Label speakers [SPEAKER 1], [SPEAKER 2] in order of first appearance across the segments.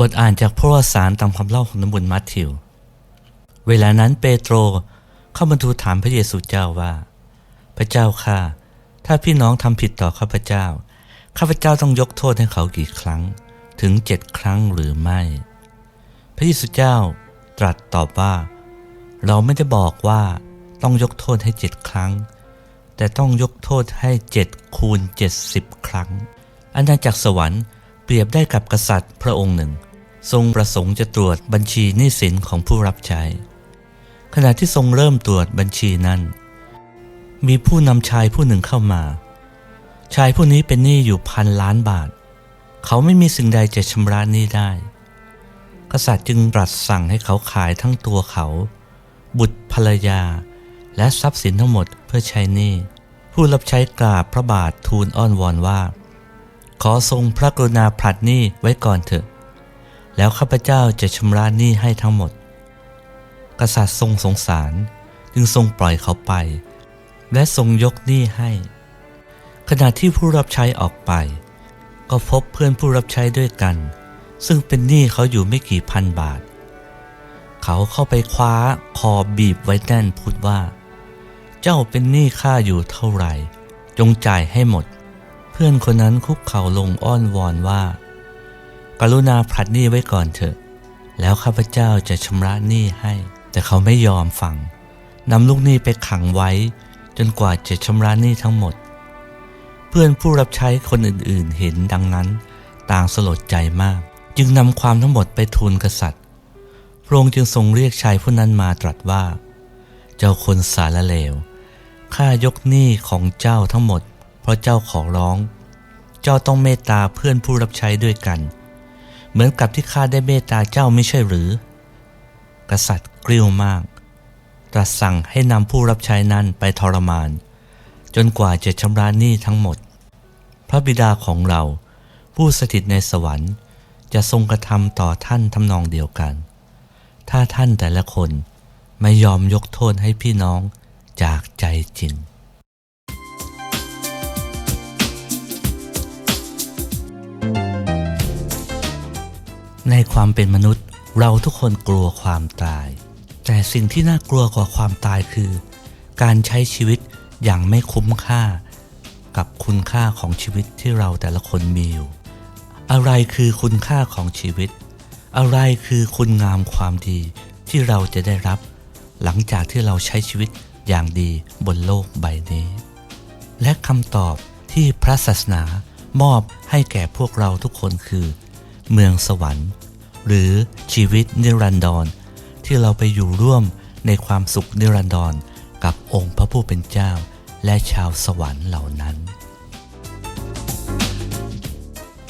[SPEAKER 1] บทอ่านจากพระวสารตามคำเล่าของน้ำบุญมัทธิว เวลานั้นเปโตรเข้ามาทูลถามพระเยซูเจ้าว่า พระเจ้าข้าถ้าพี่น้องทำผิดต่อข้าพเจ้า ข้าพเจ้าต้องยกโทษให้เขากี่ครั้ง ถึงเจ็ดครั้งหรือไม่ พระเยซูเจ้าตรัสตอบว่า เราไม่ได้บอกว่าต้องยกโทษให้เจ็ดครั้ง แต่ต้องยกโทษให้เจ็ดคูณเจ็ดสิบครั้งอาณาจักรสวรรค์เปรียบได้กับกษัตริย์พระองค์หนึ่ง ทรงประสงค์จะตรวจบัญชีหนี้สินของผู้รับใช้ ขณะที่ทรงเริ่มตรวจบัญชีนั้น มีผู้นำชายผู้หนึ่งเข้ามา ชายผู้นี้เป็นหนี้อยู่พันล้านบาท เขาไม่มีสิ่งใดจะชำระหนี้ได้ กษัตริย์จึงตรัสสั่งให้เขาขายทั้งตัวเขา บุตรภรรยา และทรัพย์สินทั้งหมดเพื่อใช้หนี้ ผู้รับใช้กราบพระบาททูลอ้อนวอนว่า ขอทรงพระกรุณาผลัดหนี้ไว้ก่อนเถอะ แล้วข้าพเจ้าจะชำระหนี้ให้ทั้งหมด กษัตริย์ทรงสงสารจึงทรงปล่อยเขาไป และทรงยกหนี้ให้ ขณะที่ผู้รับใช้ออกไป ก็พบเพื่อนผู้รับใช้ด้วยกัน ซึ่งเป็นหนี้เขาอยู่ไม่กี่พันบาท เขาเข้าไปคว้าคอบีบไว้แน่นพูดว่า เจ้าเป็นหนี้ข้าอยู่เท่าไหร่ จงจ่ายให้หมด เพื่อนคนนั้นคุกเข่าลงอ้อนวอนว่า กรุณาผลัดหนี้ไว้ก่อนเถอะ แล้วข้าพเจ้าจะชำระหนี้ให้ แต่เขาไม่ยอมฟังนำลูกหนี้ไปขังไว้ จนกว่าจะชำระหนี้ทั้งหมด เพื่อนผู้รับใช้คนอื่นๆ เห็นดังนั้น ต่างสลดใจมาก จึงนำความทั้งหมดไปทูลกษัตริย์ พระองค์จึงทรงเรียกชายผู้นั้นมาตรัสว่า เจ้าคนสารเลวข้ายกหนี้ของเจ้าทั้งหมด เพราะเจ้าขอร้อง เจ้าต้องเมตตาเพื่อนผู้รับใช้ด้วยกัน เหมือนกับที่ข้าได้เมตตาเจ้าไม่ใช่หรือ กษัตริย์กริ้วมาก ตรัสสั่งให้นำผู้รับใช้นั้นไปทรมาน จนกว่าจะชำระหนี้ทั้งหมด พระบิดาของเราผู้สถิตในสวรรค์จะทรงกระทำต่อท่านทำนองเดียวกัน ถ้าท่านแต่ละคนไม่ยอมยกโทษให้พี่น้องจากใจจริง ในความเป็นมนุษย์ เราทุกคนกลัวความตาย แต่สิ่งที่น่ากลัวกว่าความตายคือ การใช้ชีวิตอย่างไม่คุ้มค่า กับคุณค่าของชีวิตที่เราแต่ละคนมีอยู่ อะไรคือคุณค่าของชีวิต อะไรคือคุณงามความดีที่เราจะได้รับ หลังจากที่เราใช้ชีวิตอย่างดีบนโลกใบนี้ และคำตอบที่พระศาสนามอบให้แก่พวกเราทุกคนคือ เมืองสวรรค์ หรือชีวิตนิรันดร ที่เราไปอยู่ร่วมในความสุขนิรันดร กับองค์พระผู้เป็นเจ้า และชาวสวรรค์เหล่านั้น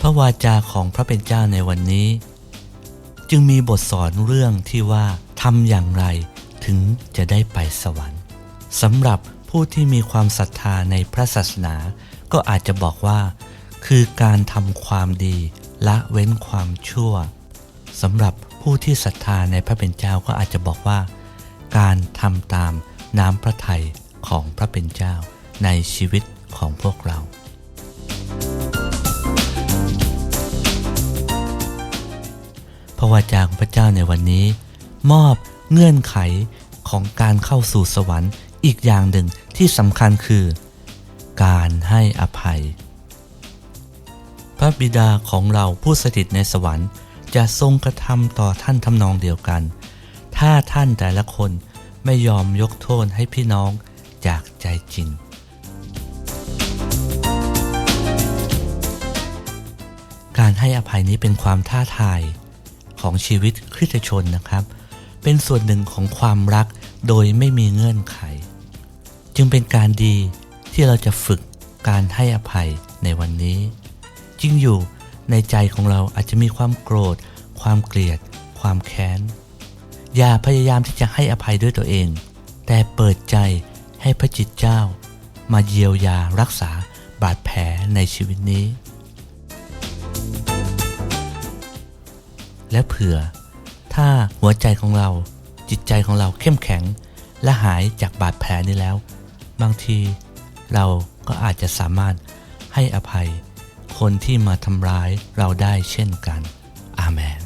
[SPEAKER 1] พระวาจาของพระเป็นเจ้าในวันนี้ จึงมีบทสอนเรื่องที่ว่าทำอย่างไรถึงจะได้ไปสวรรค์สำหรับผู้ที่มีความศรัทธาในพระศาสนา ก็อาจจะบอกว่า คือการทำความดี ละเว้นความชั่วสำหรับผู้ที่ศรัทธาในพระเป็นเจ้าก็อาจจะบอกว่า การทำตามน้ำพระทัยของพระเป็นเจ้าในชีวิตของพวกเรา พระวจาของพระเจ้าในวันนี้ มอบเงื่อนไขของการเข้าสู่สวรรค์อีกอย่างหนึ่งที่สำคัญคือ การให้อภัย พระบิดาของเราผู้สถิตในสวรรค์ จะทรงกระทำต่อท่านทำนองเดียวกัน ถ้าท่านแต่ละคนไม่ยอมยกโทษให้พี่น้องจากใจจริง การให้อภัยนี้เป็นความท้าทายของชีวิตคริสตชนนะครับ เป็นส่วนหนึ่งของความรักโดยไม่มีเงื่อนไข จึงเป็นการดีที่เราจะฝึกการให้อภัยในวันนี้ จริงอยู่ในใจของเราอาจจะมีความโกรธ ความเกลียด ความแค้น อย่าพยายามที่จะให้อภัยด้วยตัวเอง แต่เปิดใจให้พระจิตเจ้า มาเยียวยารักษาบาดแผลในชีวิตนี้ และเผื่อ ถ้าหัวใจของเราจิตใจของเราเข้มแข็ง และหายจากบาดแผลนี้แล้ว บางทีเราก็อาจจะสามารถให้อภัย คนที่มาทำร้ายเราได้เช่นกัน อาเมน